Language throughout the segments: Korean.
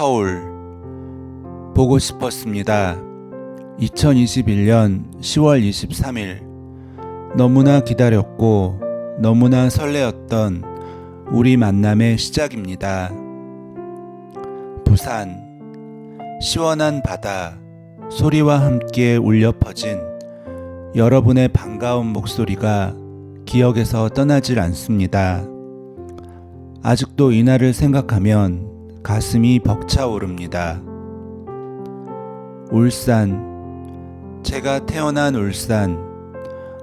서울 보고 싶었습니다. 2021년 10월 23일 너무나 기다렸고 너무나 설레었던 우리 만남의 시작입니다. 부산 시원한 바다 소리와 함께 울려 퍼진 여러분의 반가운 목소리가 기억에서 떠나질 않습니다. 아직도 이날을 생각하면 가슴이 벅차오릅니다. 울산, 제가 태어난 울산,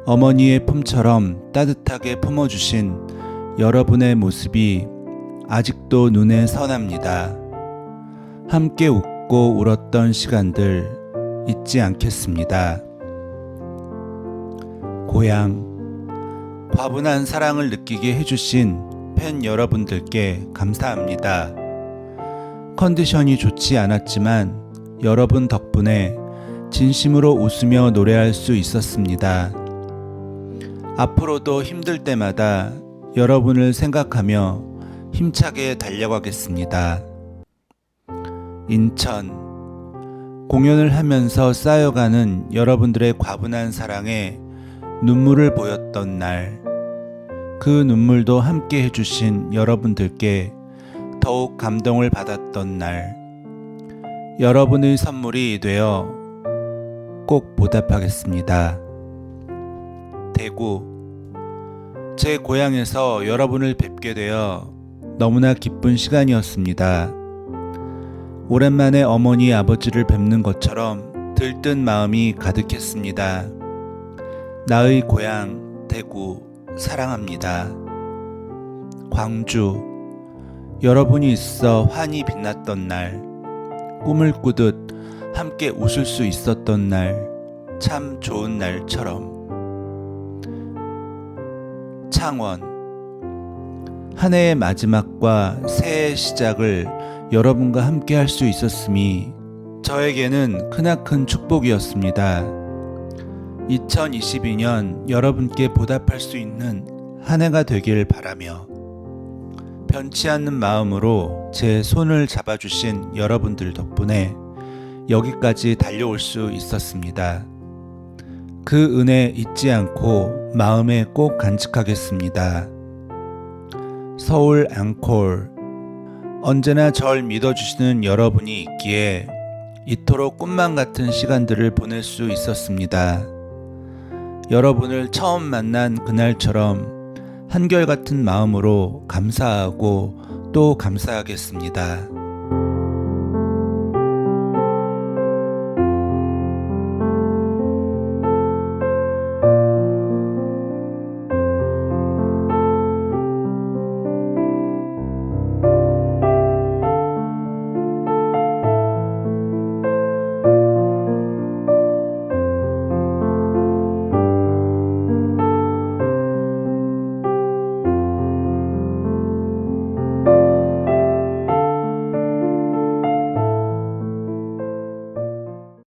어머니의 품처럼 따뜻하게 품어주신 여러분의 모습이 아직도 눈에 선합니다. 함께 웃고 울었던 시간들 잊지 않겠습니다. 고향, 과분한 사랑을 느끼게 해주신 팬 여러분들께 감사합니다. 컨디션이 좋지 않았지만 여러분 덕분에 진심으로 웃으며 노래할 수 있었습니다. 앞으로도 힘들 때마다 여러분을 생각하며 힘차게 달려가겠습니다. 인천 공연을 하면서 쌓여가는 여러분들의 과분한 사랑에 눈물을 보였던 날, 그 눈물도 함께 해주신 여러분들께 더욱 감동을 받았던 날, 여러분의 선물이 되어 꼭 보답하겠습니다. 대구, 제 고향에서 여러분을 뵙게 되어 너무나 기쁜 시간이었습니다. 오랜만에 어머니 아버지를 뵙는 것처럼 들뜬 마음이 가득했습니다. 나의 고향 대구 사랑합니다. 광주 여러분이 있어 환히 빛났던 날 꿈을 꾸듯 함께 웃을 수 있었던 날 참 좋은 날처럼 창원 한 해의 마지막과 새해의 시작을 여러분과 함께 할 수 있었음이 저에게는 크나큰 축복이었습니다. 2022년 여러분께 보답할 수 있는 한 해가 되길 바라며 변치 않는 마음으로 제 손을 잡아주신 여러분들 덕분에 여기까지 달려올 수 있었습니다. 그 은혜 잊지 않고 마음에 꼭 간직하겠습니다. 서울 앙콜 언제나 절 믿어주시는 여러분이 있기에 이토록 꿈만 같은 시간들을 보낼 수 있었습니다. 여러분을 처음 만난 그날처럼 한결같은 마음으로 감사하고 또 감사하겠습니다.